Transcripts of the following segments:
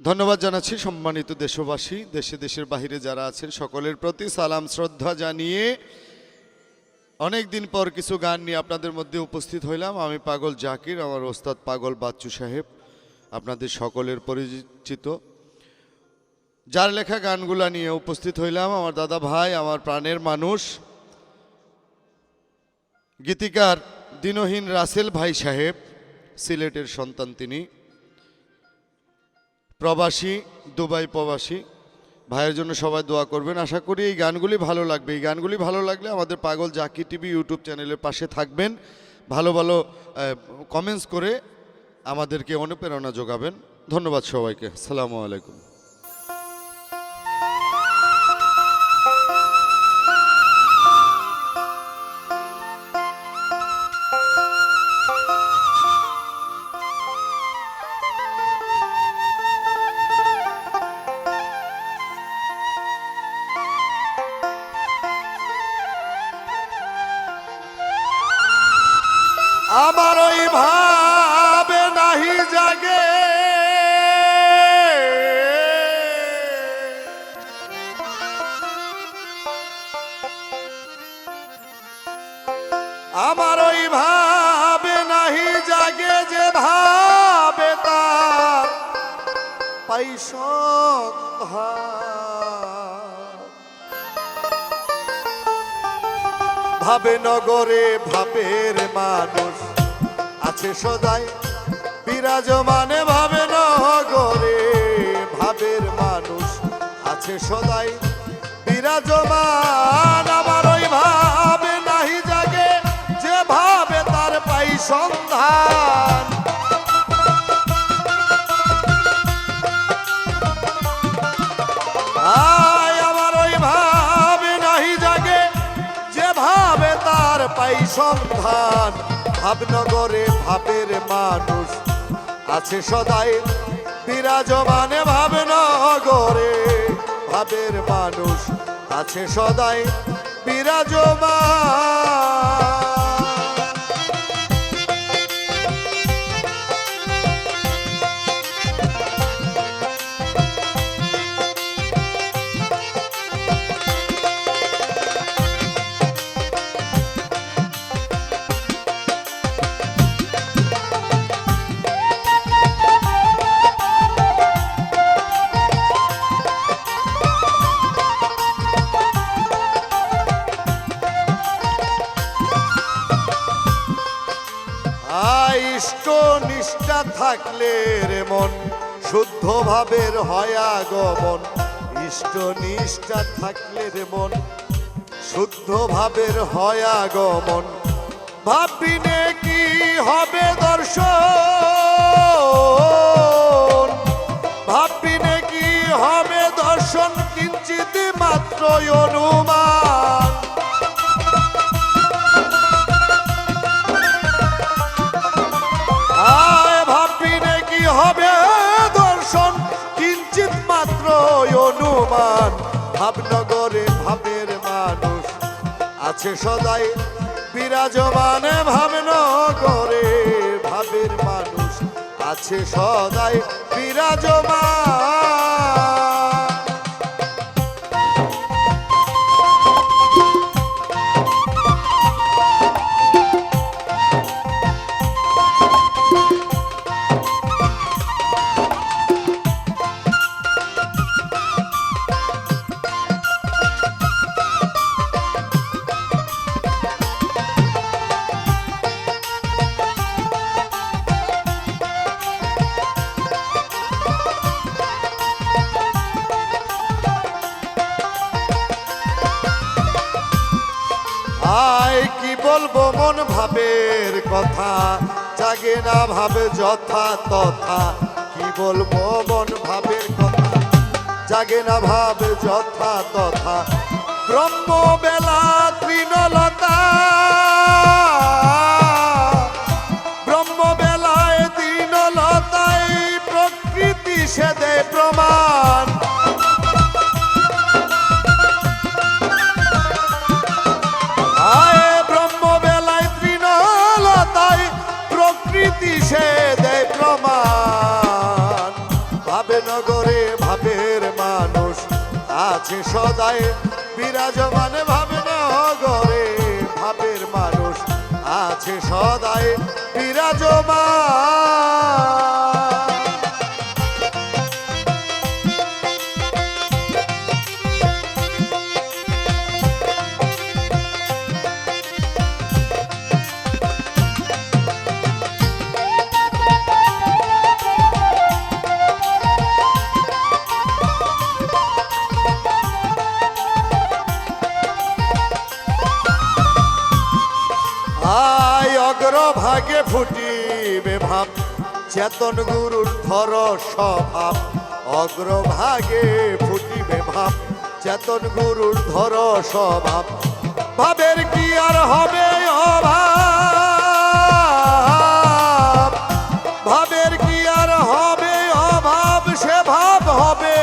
ধন্যবাদ জানাচ্ছি সম্মানিত দেশবাসী, দেশে দেশের বাহিরে যারা আছেন, সকলের প্রতি সালাম, শ্রদ্ধা জানিয়ে অনেক দিন পর কিছু গান নিয়ে আপনাদের মধ্যে উপস্থিত হইলাম। আমি পাগল জাকির, আমার ওস্তাদ পাগল বাচ্চু সাহেব, আপনাদের সকলের পরিচিত। যার লেখা গানগুলা নিয়ে উপস্থিত হইলাম, আমার দাদা ভাই, আমার প্রাণের মানুষ, গীতিকার দিনহীন রাসেল ভাই সাহেব, সিলেটের সন্তান তিনি। প্রবাসী, দুবাই প্রবাসী, ভাইয়ের জন্য সবাই দোয়া করবেন। আশা করি এই গানগুলি ভালো লাগবে। এই গানগুলি ভালো লাগলে আমাদের পাগল জাকি টিভি ইউটিউব চ্যানেলের পাশে থাকবেন। ভালো ভালো কমেন্টস করে আমাদেরকে অনুপ্রেরণা যোগাবেন। ধন্যবাদ সবাইকে। সালামু আলাইকুম। আমার ওই ভাবে নাহি জাগে যে ভাবে তার। পাইস ভাবে। নগরে ভাবের মানুষ আছে সদাই। বিরাজমানে ভাবে নগরে ভাবের মানুষ আছে সদাই। বিরাজমান পাই সন্ধান ভাবনগরে ভাবের মানুষ। আছে সদাই বিরাজমানে ভাবনগরে ভাবের মানুষ। আছে সদাই বিরাজমান। ইষ্ট নিষ্ঠা থাকলে রে মন শুদ্ধ ভাবের হয় আগমন। ইষ্ট নিষ্ঠা থাকলে রে মন শুদ্ধ ভাবের হয় আগমন। ভাবিনে কি হবে দর্শন? ভাবিনে কি হবে দর্শন? কিঞ্চিত মাত্র অনুমান। অনুমান ভাবনগরে ভাবের মানুষ। আছে সদাই বিরাজমান ভাবনগরে ভাবের মানুষ। আছে সদাই বিরাজমান কথা, জাগে না ভাবে যথা তথা। কি বলব মন ভাবের কথা? জাগে না ভাবে যথা তথা। ব্রহ্ম বেলা তৃণলতা। ব্রহ্ম বেলায় তৃণলতায় প্রকৃতি সে দেয় প্রমাণ। বিরাজমান অগ্রভাগে ফুটিবে ভাব। চেতন গুরুর ধর স্বভাব, অগ্রভাগে ফুটিবে ভাব। চেতন গুরুর ধর স্বভাব, ভাবের কি আর হবে অভাব? ভাবের কি আর হবে অভাব হবে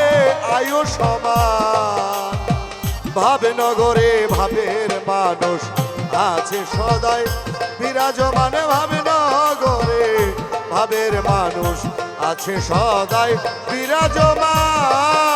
ভাবে নগরে ভাবের মানুষ আছে সদাই বিরাজমান ভাবে নগরে ভাবের মানুষ আছে সদাই বিরাজমান।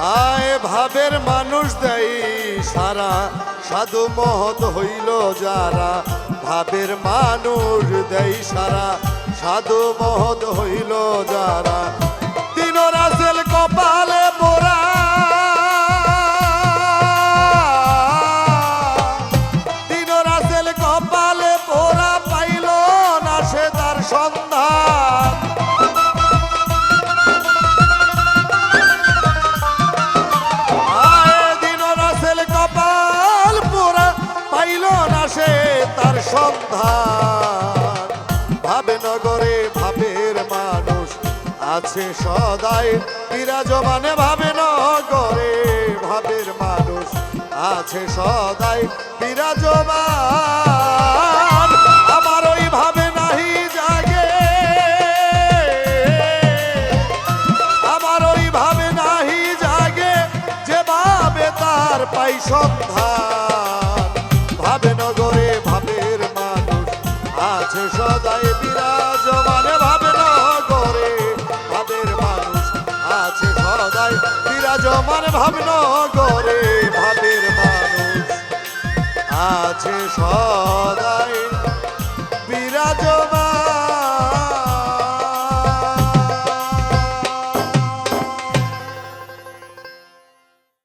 আয় ভাবের মানুষ দেই সারা, সাধু মহৎ হইল যারা। ভাবের মানুষ দেই সারা, সাধু মহৎ হইল যারা। আছে সদাই। বিরাজমানে ভাবে নগরে ভাবের মানুষ আছে সদাই। বিরাজমান, আমার ওই ভাবে নাহি জাগে। আমার ওই ভাবে নাহি জাগে, যে ভাবে তার পাই সন্ধান বিরাজমান ভাবে নগরে ভাবের মানুষ আছে সদাই